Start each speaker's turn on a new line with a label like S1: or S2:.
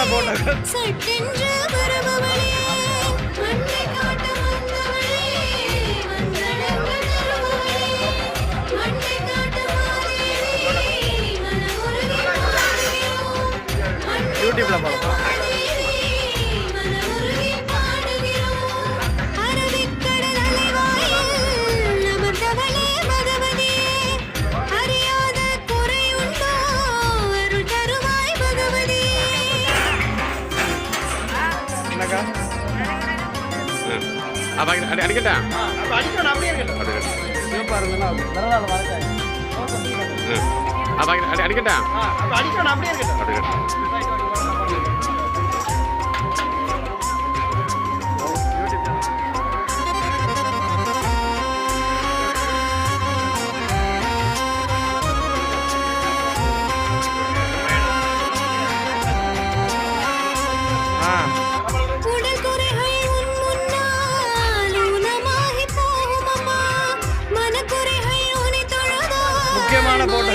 S1: முக்கியமான போட்டோ
S2: சட்டென்று வருபவளே காட்ட வந்தவளே தருபவளே காட்ட மனமுருகி
S1: யூடியூப்ல பார்க்கலாம் என்னக்கா?
S3: அப்ப அடி அடிக்கட்டா?
S1: அப்ப அடிக்கணும் அப்படியே முக்கியமான
S3: போட்டோ.